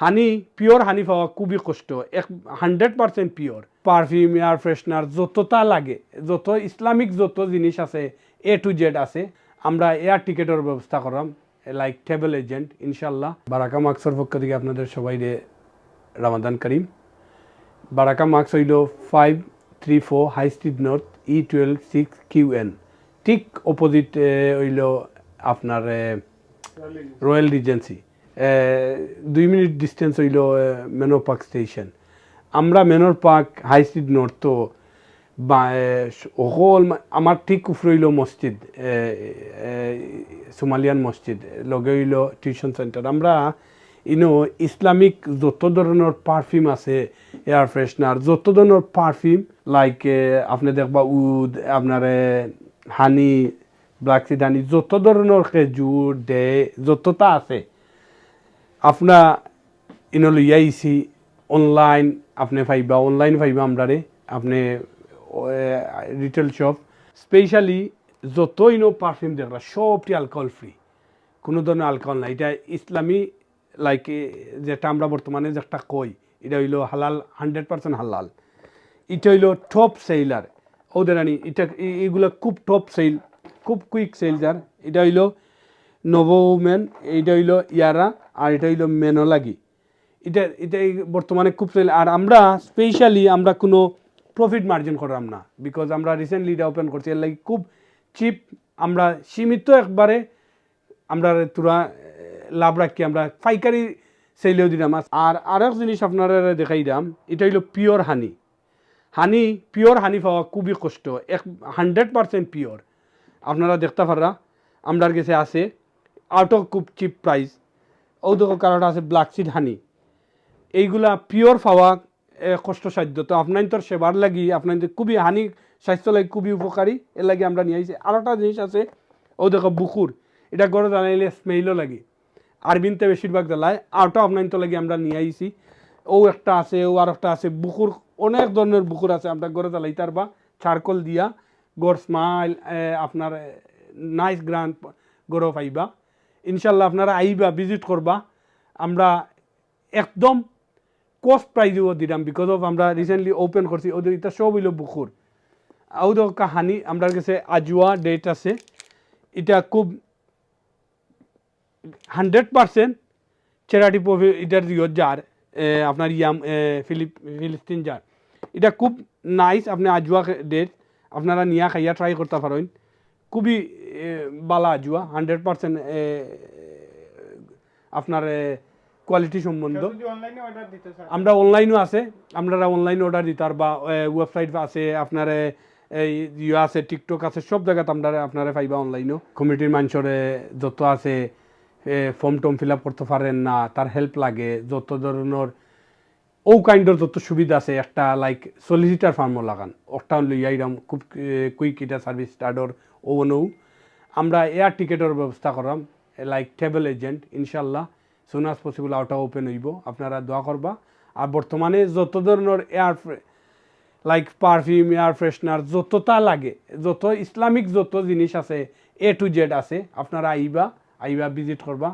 হানি, pure হানি পাওয়া খুবই কষ্ট। এক hundred percent pure. Perfume, air freshener, যতটা লাগে, যত ইসলামিক যত জিনিস আছে এ টু জেড আছে, আমরা এয়ার টিকেটের ব্যবস্থা করাম লাইক ট্রাভেল এজেন্ট ইনশাল্লাহ বারাকা মার্কসের পক্ষ থেকে আপনাদের সবাই রামাদান করিম। বারাকা মার্কস হইল five three four High Street North E twelve six Q N ঠিক অপোজিট হইল আপনার রয়্যাল রিজেন্সি দুই মিনিট ডিস্টেন্স হইল মেনর পার্ক স্টেশন আমরা Manor Park High Street North তো বা আমার ঠিক উপরে হইল মসজিদ সোমালিয়ান মসজিদ, লগে হইল টিউশন সেন্টার আমরা ইনো ইসলামিক যত ধরনের পারফিউম আছে এয়ার ফ্রেশনার যত ধরনের পারফিউম লাইক আপনি দেখবা উদ, আপনার হানি ব্ল্যাক সিড হানি যত ধরনের খেজুর, দে, যতটা আছে আপনা ইনো লইয়া আইছি অনলাইন আপনি পাইবা অনলাইন পাইবা আমরারে, আপনি রিটেল শপ স্পেশালি যত ইনো পারফিউম দেখলা, সবটি অ্যালকোহল ফ্রি কোনো ধরনের অ্যালকোহল নাই। এটা ইসলামী লাইক যেটা আমরা বর্তমানে যেটা কই, এটা হইল হালাল হান্ড্রেড পার্সেন্ট হালাল। এটা হইল টপ সেলার ওদের আনি, এটা এগুলো খুব টপ সেল খুব কুইক সেল যার। এটা হইল নবমেন এইটা হইল ইয়ারা আর এটা হইল মেনোলাগি এটা এটা বর্তমানে খুব সেল আর আমরা স্পেশালি আমরা কোনো প্রফিট মার্জিন করাম না। বিকজ আমরা রিসেন্টলি এটা ওপেন করছি। এর লাগি খুব চিপ আমরা সীমিত একবারে আমরা তোরা লাভ রাখি। আমরা পাইকারি সেলেও দিলাম আর আরেক জিনিস আপনারা দেখাই দাম এটা হইল পিওর হানি হানি পিওর হানি পাওয়া খুবই কষ্ট। এক হান্ড্রেড পার্সেন্ট পিওর আপনারা দেখতে পাররা, আমরার কাছে আছে। আউট অফ খুব চিপ প্রাইস ও দেখো কারোটা আছে ব্ল্যাক সিড হানি এইগুলা পিওর পাওয়া কষ্টসাধ্য। তো আপনার তোর সেবার লাগি, আপনার খুবই হানি স্বাস্থ্য লাগে খুবই উপকারী। এর লাগি আমরা নিয়ে আইছি। আর একটা জিনিস আছে ও দেখো বুকুর। এটা গড়ে জ্বালাইলে স্মেলও লাগে। আরবিনতে বেশিরভাগ জ্বালায়। আরটা আপনার তো লাগে আমরা নিয়ে আইছি। ও একটা আছে ও আর একটা আছে। বুকুর অনেক ধরনের বুকুর আছে আমরা গড়ে জ্বালাইতার বা চারকোল দিয়া। গড় স্মাইল আপনার নাইস গ্রান্ড গড় পাইবা। ইনশাল্লাহ আপনারা আইবা ভিজিট করবা। আমরা একদম কস্ট প্রাইজও দিলাম বিকজ অফ আমরা রিসেন্টলি ওপেন করছি, ওদের এটা সব হইল বুকুর আউদ কাহানি আমরা কাছে আজুয়া ডেট আছে। এটা খুব হান্ড্রেড পার্সেন্ট চেরাটি প্রফি এটার যার আপনার ইয়াম ফিলিপ, ফিলিস্তিন যার এটা খুব নাইস আপনি আজুয়া ডেট আপনারা নিয়া খাইয়া ট্রাই করতে পারেন। খুবই বালা আজুয়া হান্ড্রেড পার্সেন্ট আপনার কোয়ালিটি সম্বন্ধ। অর্ডার আমরা অনলাইনও আছে আপনারা অনলাইন অর্ডার দিতার বা ওয়েবসাইট আছে আপনার এই ইয়ে আছে টিকটক আছে সব জায়গাতে আপনারা আপনারা পাইবা অনলাইনও কমিটির মানুষরে যত আছে ফর্ম টর্ম ফিল আপ করতে পারেন না তার হেল্প লাগে যত ধরনের ও কাইন্ডের যত সুবিধা আছে, একটা লাইক সলিসিটার ফার্মও লাগান। ওটা লইয়া ইরাম, খুব কুইক এটা সার্ভিস স্টার্টর ও নৌ। আমরা এয়ার টিকেটের ব্যবস্থা করাম লাইক ট্রাভেল এজেন্ট ইনশাল্লাহ সুন আজ পসিবল আউটা ওপেন হইব, আপনারা দোয়া করবা। আর বর্তমানে যত ধরনের air like perfume air freshener যতটা লাগে, যত ইসলামিক যত জিনিস আছে এ টু জেড আছে, আপনারা আইবা আইবা ভিজিট করবা।